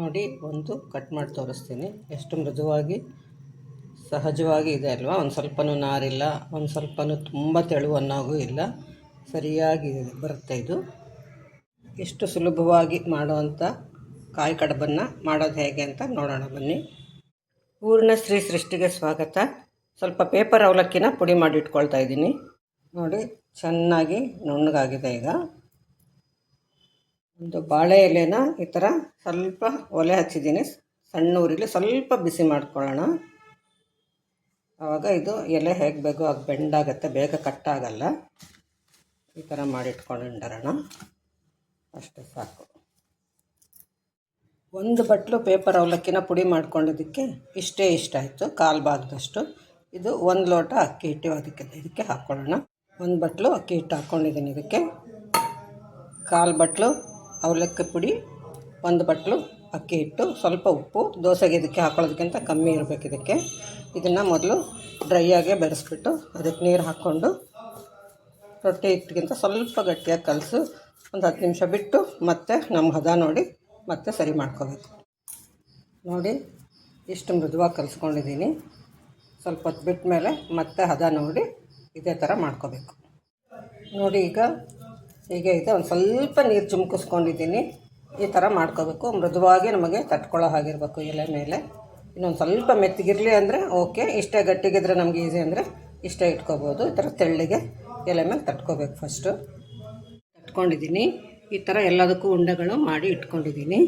ನೋಡಿ, ಒಂದು ಕಟ್ ಮಾಡಿ ತೋರಿಸ್ತೀನಿ. ಎಷ್ಟು ಮೃದುವಾಗಿ, ಸಹಜವಾಗಿ ಇದೆ ಅಲ್ವಾ? ಒಂದು ಸ್ವಲ್ಪನೂ ನಾರಿಲ್ಲ, ಒಂದು ಸ್ವಲ್ಪನೂ ತುಂಬ ತೆಳು ಅನ್ನೋಗೂ ಇಲ್ಲ. ಸರಿಯಾಗಿ ಬರುತ್ತೆ ಇದು. ಎಷ್ಟು ಸುಲಭವಾಗಿ ಮಾಡುವಂಥ ಕಾಯಿ ಕಡಬನ್ನು ಮಾಡೋದು ಹೇಗೆ ಅಂತ ನೋಡೋಣ ಬನ್ನಿ. ಪೂರ್ಣ ಶ್ರೀ ಸೃಷ್ಟಿಗೆ ಸ್ವಾಗತ. ಸ್ವಲ್ಪ ಪೇಪರ್ ಅವಲಕ್ಕಿನ ಪುಡಿ ಮಾಡಿ ಇಟ್ಕೊಳ್ತಾ ಇದ್ದೀನಿ. ನೋಡಿ, ಚೆನ್ನಾಗಿ ನುಣ್ಣಗಾಗಿದೆ ಈಗ. ಒಂದು ಬಾಳೆ ಎಲೆನ ಈ ಥರ ಸ್ವಲ್ಪ ಒಲೆ ಹಚ್ಚಿದ್ದೀನಿ. ಸಣ್ಣ ಊರಿಲಿ ಸ್ವಲ್ಪ ಬಿಸಿ ಮಾಡ್ಕೊಳ್ಳೋಣ. ಆವಾಗ ಇದು ಎಲೆ ಹೇಗೆ ಬೇಕೋ ಆಗ ಬೆಂಡಾಗತ್ತೆ, ಬೇಗ ಕಟ್ಟಾಗಲ್ಲ. ಈ ಥರ ಮಾಡಿಟ್ಕೊಂಡಿರೋಣ. ಅಷ್ಟೇ ಸಾಕು. ಒಂದು ಬಟ್ಲು ಪೇಪರ್ ಅವಲಕ್ಕಿನ ಪುಡಿ ಮಾಡ್ಕೊಂಡಿದ್ದಕ್ಕೆ ಇಷ್ಟೇ ಇಷ್ಟ ಆಯಿತು, ಕಾಲು ಭಾಗದಷ್ಟು ಇದು ಒಂದು ಲೋಟ ಅಕ್ಕಿ ಹಿಟ್ಟು ಅದಕ್ಕೆ, ಇದಕ್ಕೆ ಹಾಕ್ಕೊಳ್ಳೋಣ ಒಂದು ಬಟ್ಲು ಅಕ್ಕಿ ಹಿಟ್ಟು ಹಾಕ್ಕೊಂಡಿದ್ದೀನಿ ಇದಕ್ಕೆ. ಕಾಲು ಬಟ್ಲು ಅವಲಕ್ಕಿ ಪುಡಿ, ಒಂದು ಬಟ್ಲು, ಅಕ್ಕಿ ಹಿಟ್ಟು, ಸ್ವಲ್ಪ ಉಪ್ಪು, ದೋಸೆಗೆ ಇದಕ್ಕೆ ಹಾಕೊಳ್ಳೋದಕ್ಕಿಂತ ಕಮ್ಮಿ ಇರಬೇಕು ಇದಕ್ಕೆ. ಇದನ್ನು ಮೊದಲು ಡ್ರೈಯಾಗೆ ಬೆರೆಸ್ಬಿಟ್ಟು ಅದಕ್ಕೆ ನೀರು ಹಾಕ್ಕೊಂಡು ರೊಟ್ಟಿ ಹಿಟ್ಟಿಗಿಂತ ಸ್ವಲ್ಪ ಗಟ್ಟಿಯಾಗಿ ಕಲಸು. ಒಂದು ಹತ್ತು ನಿಮಿಷ ಬಿಟ್ಟು ಮತ್ತೆ ನಮ್ಮ ಹದ ನೋಡಿ ಮತ್ತೆ ಸರಿ ಮಾಡ್ಕೋಬೇಕು. ನೋಡಿ, ಇಷ್ಟು ಮೃದುವಾಗಿ ಕಲಿಸ್ಕೊಂಡಿದ್ದೀನಿ ಸ್ವಲ್ಪ ಹೊತ್ತು ಬಿಟ್ಟ ಮೇಲೆ ಮತ್ತೆ ಹದ ನೋಡಿ ಇದೇ ಥರ ಮಾಡ್ಕೋಬೇಕು. ನೋಡಿ ಈಗ ಹೀಗೆ ಇದೆ. ಒಂದು ಸ್ವಲ್ಪ ನೀರು ಚುಮ್ಕಿಸ್ಕೊಂಡಿದ್ದೀನಿ. ಈ ಥರ ಮಾಡ್ಕೋಬೇಕು. ಮೃದುವಾಗಿ ನಮಗೆ ತಟ್ಕೊಳ್ಳೋ ಹಾಗಿರಬೇಕು ಎಲೆ ಮೇಲೆ. ಇನ್ನೊಂದು ಸ್ವಲ್ಪ ಮೆತ್ತಗಿರಲಿ ಅಂದರೆ ಓಕೆ. ಇಷ್ಟೇ ಗಟ್ಟಿಗಿದ್ರೆ ನಮಗೆ ಈಸಿ ಅಂದರೆ ಇಷ್ಟೇ ಇಟ್ಕೋಬೋದು. ಈ ಥರ ತೆಳ್ಳಿಗೆ ಎಲೆ ಮೇಲೆ ತಟ್ಕೋಬೇಕು ಫಸ್ಟು ತಟ್ಕೊಂಡಿದ್ದೀನಿ. ಈ ಥರ ಎಲ್ಲದಕ್ಕೂ ಉಂಡೆಗಳು ಮಾಡಿ ಇಟ್ಕೊಂಡಿದ್ದೀನಿ.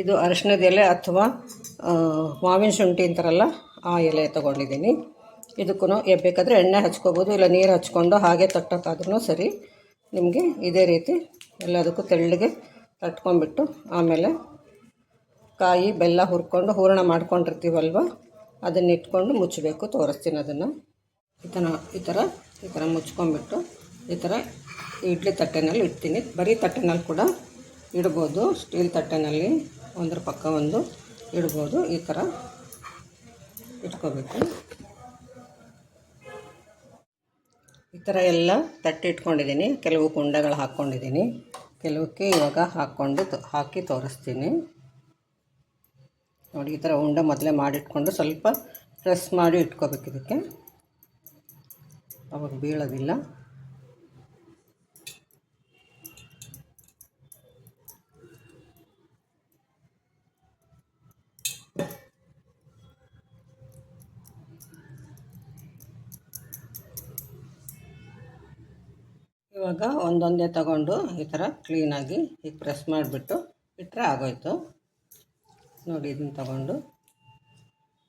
ಇದು ಅರಿಶಿಣದ ಎಲೆ ಅಥವಾ ಮಾವಿನ ಶುಂಠಿ ಅಂತಾರಲ್ಲ, ಆ ಎಲೆ ತೊಗೊಂಡಿದ್ದೀನಿ. ಇದಕ್ಕೂ ಬೇಕಾದರೆ ಎಣ್ಣೆ ಹಚ್ಕೋಬೋದು. ಇಲ್ಲ ನೀರು ಹಚ್ಕೊಂಡು ಹಾಗೆ ತಟ್ಟೋಕ್ಕಾದ್ರೂ ಸರಿ. ನಿಮಗೆ ಇದೇ ರೀತಿ ಎಲ್ಲದಕ್ಕೂ ತೆಳ್ಳಗೆ ತಟ್ಕೊಂಡ್ಬಿಟ್ಟು ಆಮೇಲೆ ಕಾಯಿ ಬೆಲ್ಲ ಹುರ್ಕೊಂಡು ಹೂರಣ ಮಾಡ್ಕೊಂಡಿರ್ತೀವಲ್ವ? ಅದನ್ನ ಇಟ್ಕೊಂಡು ಮುಚ್ಚಬೇಕು, ತೋರಿಸ್ತೀನಿ ಅದನ್ನು. ಈ ಥರ ಈ ಥರ ಈ ಥರ ಮುಚ್ಕೊಂಡ್ಬಿಟ್ಟು ಈ ಥರ ಇಡ್ಲಿ ತಟ್ಟೆನಲ್ಲಿ ಇಡ್ತೀನಿ. ಬರೀ ತಟ್ಟೆನಲ್ಲಿ ಕೂಡ ಇಡ್ಬೋದು. ಸ್ಟೀಲ್ ತಟ್ಟೆನಲ್ಲಿ ಒಂದ್ರ ಪಕ್ಕ ಒಂದು ಇಡ್ಬೋದು. ಈ ಥರ ಇಟ್ಕೋಬೇಕು. ಥರ ಎಲ್ಲ ತಟ್ಟಿಟ್ಕೊಂಡಿದ್ದೀನಿ ಕೆಲವು ಕುಂಡಗಳು ಹಾಕ್ಕೊಂಡಿದ್ದೀನಿ. ಕೆಲವಕ್ಕೆ ಇವಾಗ ಹಾಕ್ಕೊಂಡು ಹಾಕಿ ತೋರಿಸ್ತೀನಿ. ನೋಡಿ, ಈ ಥರ ಉಂಡ ಮೊದಲೇ ಮಾಡಿಟ್ಕೊಂಡು ಸ್ವಲ್ಪ ಪ್ರೆಸ್ ಮಾಡಿ ಇಟ್ಕೋಬೇಕು ಇದಕ್ಕೆ. ಅವಾಗ ಬೀಳೋದಿಲ್ಲ. ಇವಾಗ ಒಂದೊಂದೇ ತಗೊಂಡು ಈ ಥರ ಕ್ಲೀನಾಗಿ ಈಗ ಪ್ರೆಸ್ ಮಾಡಿಬಿಟ್ಟು ಇಟ್ಟರೆ ಆಗೋಯ್ತು. ನೋಡಿ ಇದನ್ನು ತಗೊಂಡು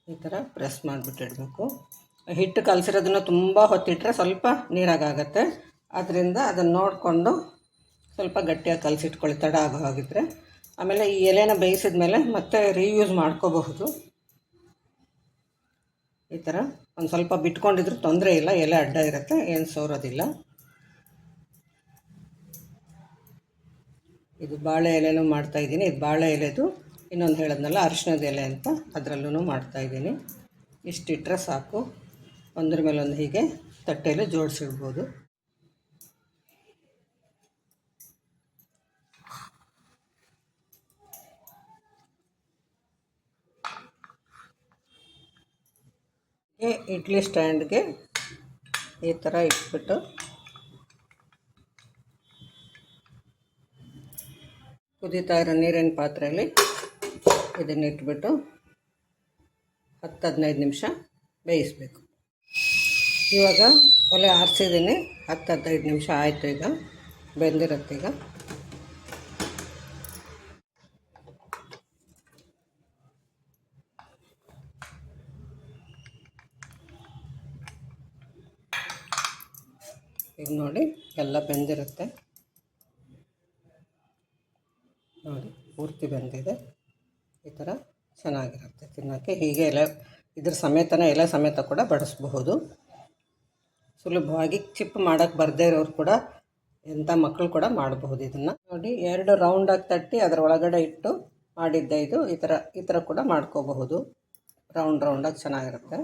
ಈ ಥರ ಪ್ರೆಸ್ ಮಾಡಿಬಿಟ್ಟಿಡಬೇಕು ಹಿಟ್ಟು ಕಲಸಿರೋದನ್ನು ತುಂಬ ಹೊತ್ತಿಟ್ಟರೆ ಸ್ವಲ್ಪ ನೀರಾಗತ್ತೆ ಅದರಿಂದ ಅದನ್ನು ನೋಡಿಕೊಂಡು ಸ್ವಲ್ಪ ಗಟ್ಟಿಯಾಗಿ ಕಲಸಿಟ್ಕೊಳ್ಳಿ, ತಡ ಆಗೋ ಹಾಗಿದ್ರೆ. ಆಮೇಲೆ ಈ ಎಲೆನ ಬೇಯಿಸಿದ ಮೇಲೆ ಮತ್ತೆ ರೀಯೂಸ್ ಮಾಡ್ಕೋಬಹುದು. ಈ ಥರ ಒಂದು ಸ್ವಲ್ಪ ಬಿಟ್ಕೊಂಡಿದ್ರು ತೊಂದರೆ ಇಲ್ಲ, ಎಲೆ ಅಡ್ಡ ಇರುತ್ತೆ, ಏನು ಸೋರೋದಿಲ್ಲ. ಇದು ಬಾಳೆ ಎಲೆನೂ ಮಾಡ್ತಾ ಇದ್ದೀನಿ. ಇದು ಬಾಳೆ ಎಲೆದು, ಇನ್ನೊಂದು ಹೇಳಿದ್ನಲ್ಲ ಅರಿಶಿನದ ಎಲೆ ಅಂತ ಅದರಲ್ಲೂ ಮಾಡ್ತಾಯಿದ್ದೀನಿ ಇಷ್ಟಿಟ್ಟರೆ ಸಾಕು. ಒಂದ್ರ ಮೇಲೊಂದು ಹೀಗೆ ತಟ್ಟೆಯಲ್ಲಿ ಜೋಡಿಸಿಡ್ಬೋದು. ಇಡ್ಲಿ ಸ್ಟ್ಯಾಂಡ್ಗೆ ಈ ಥರ ಇಟ್ಬಿಟ್ಟು ಕುದೀತಾ ಇರೋ ನೀರಿನ ಪಾತ್ರೆಯಲ್ಲಿ ಇದನ್ನು ಇಟ್ಬಿಟ್ಟು ಹತ್ತು ಹದಿನೈದು ನಿಮಿಷ ಬೇಯಿಸಬೇಕು. ಇವಾಗ ಒಲೆ ಆರಿಸಿದ್ದೀನಿ ಹತ್ತು ಹದಿನೈದು ನಿಮಿಷ ಆಯಿತು ಈಗ, ಬೆಂದಿರುತ್ತೆ ಈಗ. ಈಗ ನೋಡಿ, ಎಲ್ಲ ಬೆಂದಿರುತ್ತೆ. ನೋಡಿ, ಪೂರ್ತಿ ಬೆಂದಿದೆ. ಈ ಥರ ಚೆನ್ನಾಗಿರುತ್ತೆ ತಿನ್ನೋಕ್ಕೆ. ಹೀಗೆ ಎಲೆ, ಇದ್ರ ಸಮೇತನೇ ಎಲೆ ಸಮೇತ ಕೂಡ ಬಡಿಸ್ಬಹುದು. ಸುಲಭವಾಗಿ ಚಿಪ್ ಮಾಡೋಕ್ಕೆ ಬರದೇ ಇರೋರು ಕೂಡ ಎಂಥ ಮಕ್ಕಳು ಕೂಡ ಮಾಡಬಹುದು ಇದನ್ನು. ನೋಡಿ, ಎರಡು ರೌಂಡಾಗಿ ತಟ್ಟಿ ಅದರ ಒಳಗಡೆ ಇಟ್ಟು ಮಾಡಿದ್ದೆ ಇದು. ಈ ಥರ ಈ ಥರ ಕೂಡ ಮಾಡ್ಕೋಬಹುದು. ರೌಂಡ್ ರೌಂಡಾಗಿ ಚೆನ್ನಾಗಿರುತ್ತೆ.